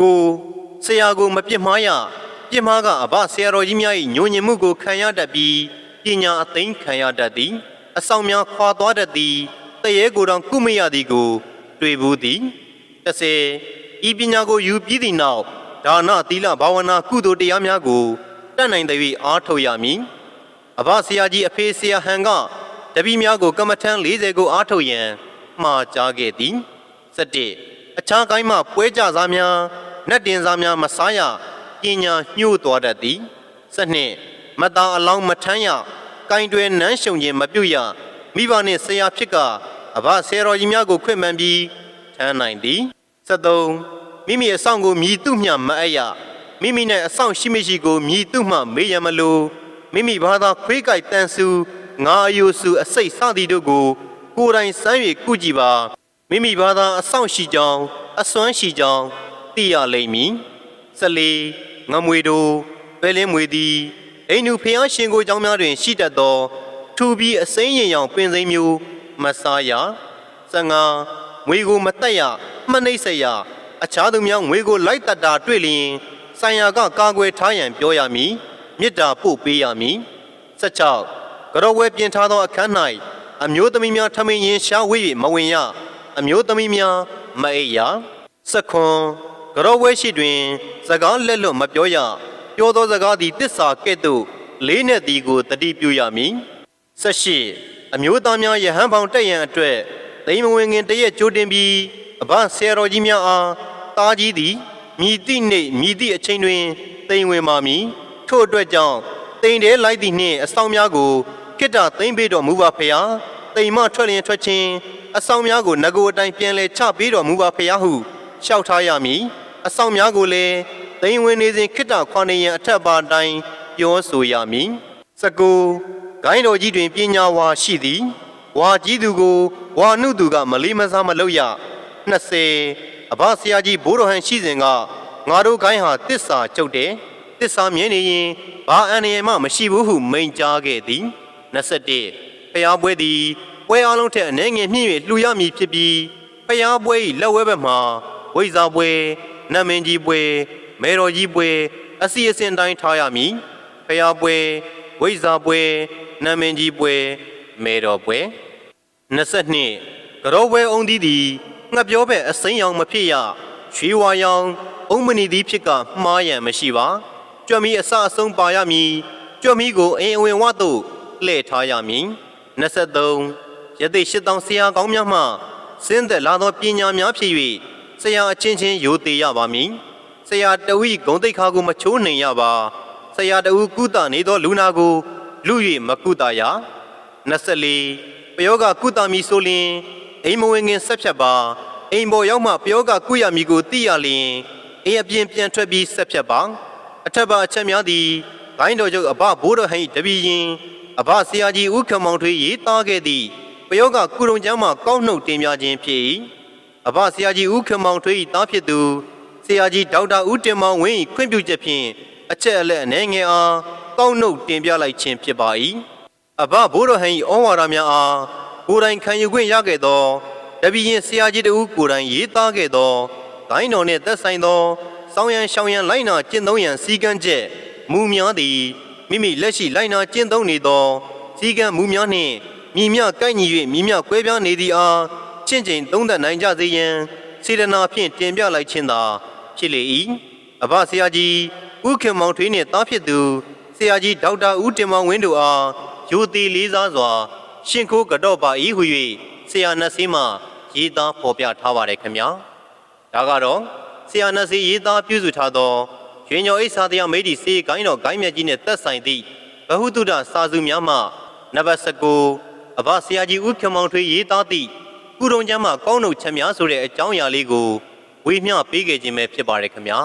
ကိုဆရာကိုမပြစ်မှားရပြစ်မှားကအဘဆရာတော်ကြီးများ၏ညိုညင်မှုကိုခံရတတ်ပြီးပညာအသိမ်းခံရတတ်သည်အဆောင်များခွာသွားတတ်သည်တရေကိုယ်တော်ကုမရသည်ကို တွေ့ဘူးသည်တစ်ဆယ်ဤပညာကိုယူပြီးသည့်နောက်ဒါနသီလဘာဝနာကုသိုလ်တရားများကိုတတ်နိုင်သည်အားထုတ်ရမည်အဘဆရာကြီးအဖေဆရာဟန်ကတပည့်များကို ကမ္မထမ်း40ကိုအားထုတ်ရန်မှာကြားခဲ့သည် 7. အခြားကိုင်းမှပွဲကြစားများ နတ်တင်စားများမစားရပညာညှို့တော်တတ်သည် 7. မတာအလောင်းမထမ်းရကိုင်းတွယ်နန်းရှုံခြင်းမပြုတ်ရမိဘနှင့်ဆရာဖြစ်ကအဘဆရာတော်ကြီးများကိုခွင့်မှန်ပြီးထမ်းနိုင်သည် 73. မိမိအဆောင်ကိုမြည်သူ့မျှမအပ်ရမိမိ၌အဆောင်ရှိမရှိကိုမြည်သူ့မှမေးရမလို့မိမိဘာသာခွေးကြိုက်တန်စုငါအယိုစုအစိတ်စသည်တို့ကို ကိုယ်တိုင်စမ်း၍ကုကြည့်ပါမိမိဘာသာအဆောင်ရှိကြောင်းအစွမ်းရှိကြောင်း သိရလိမ့်မည်၁၄ငမွေတို့ပဲလင်းမွေသည်အိမ်နူဖျားရှင်ကိုเจ้าများတွင် ရှိတတ်သောထူပြီးအစိမ်းရင်ရောင်ပင်စိမ်းမျိုးမစားရ၁၅ငွေကိုမတက်ရမှနှိမ့်ဆက်ရအခြားသူများငွေကိုလိုက်တတ်တာတွေ့လျင်ဆိုင်ရာကကာကွယ်ထားရန်ပြောရမည်မေတ္တာပို့ပေးရမည်၁၆ ကတော်ဝဲပြင်ထားသောအခန်း၌အမျိုးသမီးများထမင်းရင်ရှားဝေး၍မဝင်ရအမျိုးသမီးများမအိပ်ရစခွန် ကတော်ဝဲရှိတွင် စကားလက်လွတ်မပြောရပြောသောစကားသည်တစ္ဆာကဲ့သို့လေးနဲ့သည်ကိုတတိပြုရမည်ဆက်ရှိအမျိုးသားများယဟန်ဖောင်တက်ရန်အတွက်သိမ်းမဝင်ခင်တရက်ကြိုးတင်ပြီးအဘဆရာတော်ကြီးများအားတားကြီးသည်မြည်သည့်နေ့မြည်သည့်အချိန်တွင်သိမ်းဝင်ပါမည်ထို့အတွက်ကြောင့်တိမ်တဲလိုက်သည့်နှင့်အဆောင်များကိုခိတ္တသိမ့်ပေးတော်မူပါဖရာတိမ်မထွက်လျင်ထွက်ခြင်းအဆောင်များကိုငကိုအတိုင်းပြန်လဲချပေးတော်မူပါဖရာဟုလျှောက်ထားရမည် အဆောင်များကိုလည်းသိမ်ဝင်နေစဉ်ခိတ္တခွာနေရန်အထက်ပါတိုင်းပြောဆိုရမည်စကူဂိုင်းတော်ကြီးတွင်ပညာဝါရှိသည်ဝါကြီးသူကိုဝါနုသူကမလေးမစားမလုပ်ရ20အဘဆရာကြီးဘိုးတော်ဟန်ရှိစဉ်ကငါတို့ဂိုင်းဟာတစ္ဆာကျုပ်တယ်တစ္ဆာမြင်နေရင်ဘာအန္တရာယ်မှမရှိဘူးဟုမိန်ကြားခဲ့သည်21ဖျားပွဲသည်ပွဲအလုံးထက်အနေငယ်မြင့်၍လှူရမည်ဖြစ်ပြီးဖျားပွဲ၏လက်ဝဲဘက်မှဝိဇာပွဲ နတ်မင်းကြီးပွဲမေတော်ကြီးပွဲအစီအစဉ်တိုင်းထားရမည်ဖျားပွဲဝိဇာပွဲနတ်မင်းကြီးပွဲမေတော်ပွဲ22ကရောပွဲအုံးသီးသည်ငှက်ပြောပဲ့အစိမ်းရောင်မဖြစ်ရရွှေဝါရောင်အုံးမနီသည်ဖြစ်ကမှားရန်မရှိပါကြွမီအစအဆုံးပါရမည်ကြွမီကိုအင်အဝင်ဝသို့လှည့်ထားရမည်23ယသိ8000ဆရာကောင်းများမှစင်းသက်လာသောပညာများဖြစ်၍ ဆရာအချင်းချင်းယိုသေးရပါမည်ဆရာတဝိဂုံတိတ်ခါကိုမချိုးနှင်ရပါဆရာတဦးကုသနေသောလူနာကို လူ၍မကုသရ24ပယောဂကုသမီဆိုလျင်အိမ်မဝင်ခင်ဆက်ဖြတ်ပါအိမ်ပေါ်ရောက်မှပယောဂကုရမည်ကိုသိရလျင်အိမ်အပြင်ပြန်ထွက်ပြီးဆက်ဖြတ်ပါအထက်ပါအချက်များသည်ဂိုင်းတော်ချုပ်အဘဘိုးတော်ဟိန်တပည့်ရင်အဘဆရာကြီးဦးခမောင်ထွေးရေးသားခဲ့သည့်ပယောဂကုရုံကျမ်းမှကောက်နှုတ်တင်ပြခြင်းဖြစ်၏ အဘဆရာကြီးဦးခမောင်ထွေး၏သားဖြစ်သူဆရာကြီးဒေါက်တာဦးတင်မောင်ဝင်း၏ခွင့်ပြုချက်ဖြင့်အချက်အလက်အနေငယ်အားကောက်နှုတ်တင်ပြလိုက်ခြင်းဖြစ်ပါ၏အဘဘိုးတော်ဟိန်၏ဩဝါဒများအားကိုယ်တိုင်ခံယူခွင့်ရခဲ့သောတပည့်ရင်ဆရာကြီးတဦးကိုယ်တိုင်ရေးသားခဲ့သောဂိုင်းတော်နှင့်သက်ဆိုင်သောစောင်းရန်ရှောင်းရန်လိုက်နာကျင့်သုံးရန်စီကံချက်မူများသည်မိမိလက်ရှိလိုက်နာကျင့်သုံးနေသောစီကံမူများနှင့်မိမြကိုက်ညီ၍မိမြကွဲပြားနေသည့်အားချ င့်ချိန်သုံးသပ်နိုင်ကြစေရန်စေတနာဖြင့်တင်ပြလိုက်ခြင်းသာဖြစ်လေ၏အဘဆရာကြီးဦးခင်မောင်ထွေးနှင့်သားဖြစ်သူဆရာကြီးဒေါက်တာဦးတင်မောင်ဝင်းတို့အားယူသည်လေးစားစွာ ရှင်ခိုးကတော့ပါ၏ဟု၍ဆရာနှဆေးမှရေးသားဖော်ပြထားပါတယ်ခင်ဗျာဒါကတော့ဆရာနတ်စီရေးသားပြုစုထားသောရွှေညောအိစာတရားမိတ်ဒီစေကိုင်းတော်ဂိုင်းမြတ်ကြီးနှင့်သက်ဆိုင်သည့်ဘဟုတုဒ္ဒစာစုများမှနံပါတ်19အဘဆရာကြီးဦးခင်မောင်ထွေးရေးသားသည့် ကုရုံကျမ်းမှကောင်းနှုတ်ချက်များဆိုတဲ့အကြောင်းအရာလေးကိုဝေမျှပေးခဲ့ခြင်းပဲဖြစ်ပါတယ်ခင်ဗျာ